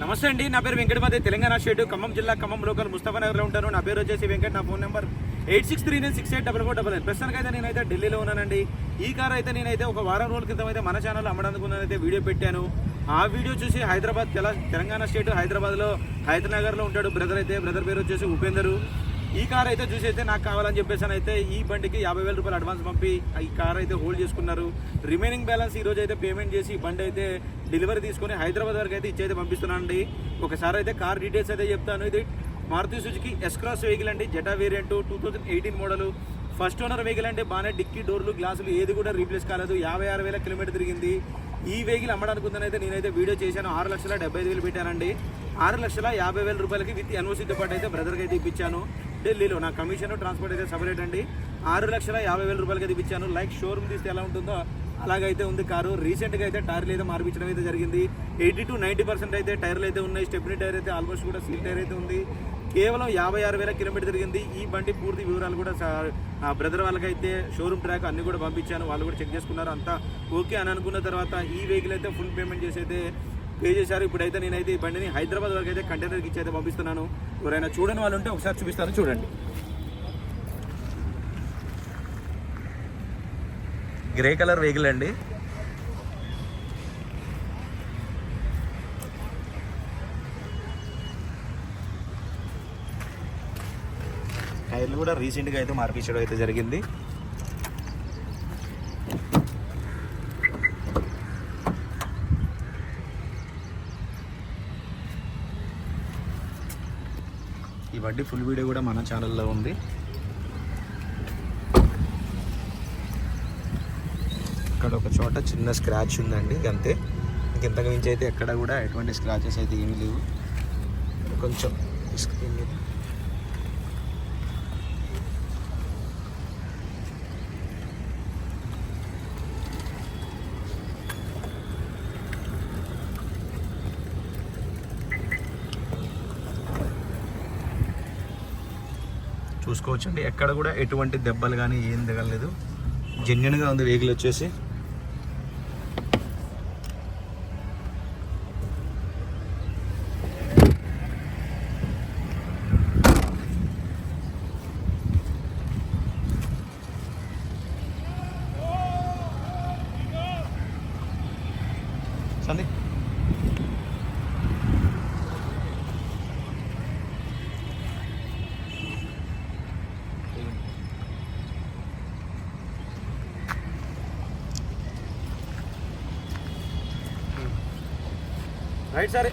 నమస్తే అండి నా పేరు వెంకటపతి తెలంగాణ స్టేట్ ఖమ్మం జిల్లా ఖమ్మం లోకల్ ముస్తఫానగర్లో ఉంటాను. నా పేరు వచ్చేసి వెంకట నా phone number eight six three nine six eight double four double nine ప్రస్తుతానికి అయితే నేనైతే ఢిల్లీలో ఉన్నానండి. ఈ కార్ అయితే నేనైతే ఒక వారం రోజుల క్రితం అయితే మన ఛానల్ అమ్మడానికి అయితే వీడియో పెట్టాను. ఆ వీడియో చూసి హైదరాబాద్ తెల తెలంగాణ స్టేట్ హైదరాబాద్లో హైదరాబాద్లో ఉంటాడు బ్రదర్ అయితే. బ్రదర్ పేరు వచ్చేసి ఉపేందరు. ఈ కార్ అయితే చూసి అయితే నాకు కావాలని చెప్పేసి అయితే ఈ బండికి యాభై వేల రూపాయలు అడ్వాన్స్ పంపి ఈ కార్ అయితే హోల్డ్ చేసుకున్నారు. రిమైనింగ్ బ్యాలెన్స్ ఈ రోజు అయితే పేమెంట్ చేసి ఈ బండి అయితే డెలివరీ తీసుకొని హైదరాబాద్ వరకు అయితే ఇచ్చైతే పంపిస్తున్నానండి. ఒకసారి అయితే కార్ డీటెయిల్స్ అయితే చెప్తాను. ఇది Maruti Suzuki S Cross vehicle అండి. Zeta variant two thousand eighteen model first owner vehicle అంటే బాగానే డిక్కీ డోర్లు గ్లాసులు ఏది కూడా రీప్లేస్ కాలేదు. యాభై ఆరు వేల కిలోమీటర్ తిరిగింది. ఈ వెహికల్ అమ్మడానికి ఉందనైతే నేనైతే వీడియో చేశాను. ఆరు లక్షల డెబ్బై ఐదు వేలు పెట్టానండి. ఆరు లక్షల యాభై వేల రూపాయలకి విత్ ఎన్ఓసీతో పాటు అయితే బ్రదర్కి అయితే ఇప్పించాను. ఢిల్లీలో నా కమిషన్ ట్రాన్స్పోర్ట్ అయితే సపరేట్ అండి. ఆరు లక్షల యాభై వేల రూపాయలకి అయితే లైక్ షోరూమ్ తీస్తే ఎలా ఉంటుందో అలాగైతే ఉంది కారు. రీసెంట్గా అయితే టైర్లు అయితే మార్పించడం అయితే జరిగింది. ఎయిటీ టు నైంటీ పర్సెంట్ అయితే టైర్లు అయితే ఉన్నాయి. స్టెప్నీ టైర్ అయితే ఆల్మోస్ట్ కూడా సీల్ టైర్ అయితే ఉంది. కేవలం యాభై ఆరు వేల కిలోమీటర్ తిరిగింది. ఈ బండి పూర్తి వివరాలు కూడా సా- ఆ బ్రదర్ వాళ్ళకైతే షోరూమ్ ట్రాక్ అన్ని కూడా పంపించాను. వాళ్ళు కూడా చెక్ చేసుకున్నారు. అంతా ఓకే అని అనుకున్న తర్వాత ఈ వెహికల్ అయితే ఫుల్ పేమెంట్ చేసి అయితే పే చేశారు. ఇప్పుడైతే నేనైతే ఈ బండిని హైదరాబాద్ వరకు అయితే కంటైనర్కి ఇచ్చి అయితే పంపిస్తున్నాను. ఎవరైనా చూడని వాళ్ళు ఉంటే ఒకసారి చూపిస్తాను. చూడండి. గ్రే కలర్ వెహికల్ అండి. టైర్లు కూడా రీసెంట్గా అయితే మార్పించడం అయితే జరిగింది. ఈ వడ్డీ ఫుల్ వీడియో కూడా మన ఛానల్లో ఉంది. ఇక్కడ ఒక చోట చిన్న స్క్రాచ్ ఉందండి అంతే ఇంతకు మించి అయితే ఎక్కడ కూడా ఎటువంటి స్క్రాచెస్ అయితే ఏమీ లేవు. కొంచెం చూసుకోవచ్చండి. ఎక్కడ కూడా ఎటువంటి దెబ్బలు కానీ ఏం దిగలేదు జెన్యున్గా ఉంది వెహికల్ వచ్చేసి. Right sir.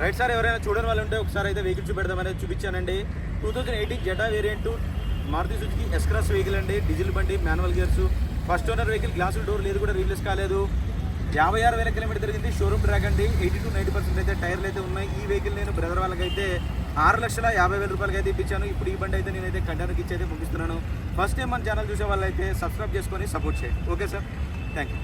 రైట్ సార్ ఎవరైనా చూడని వాళ్ళు ఉంటే ఒకసారి అయితే వెహికల్ చూపెడదామనేది చూపించానండి. Two thousand eighteen Zeta variant Maruti Suzuki S Cross vehicle అండి. డీజిల్ బండి manual gears first owner vehicle గ్లాసుల డోర్ లేదు కూడా రీప్లేస్ కాలేదు. యాభై ఆరు వేల కిలోమీటర్ తిరిగింది షోరూమ్ ట్రాక్ అండి. ఎయిటీ టు నైంటీ పర్సెంట్ అయితే టైర్లు అయితే ఉన్నాయి. ఈ వెహికల్ నేను బ్రదర్ వాళ్ళకైతే ఆరు లక్షల యాభై వేల రూపాయలకి అయితే ఇప్పించాను. ఇప్పుడు ఈ బండి అయితే నేనైతే కంటైనర్కి ఇచ్చి అయితే పంపిస్తున్నాను. ఫస్ట్ టైం మన ఛానల్ చూసే వాళ్ళైతే సబ్స్క్రైబ్ చేసుకొని సపోర్ట్ చేయండి. Okay sir thank you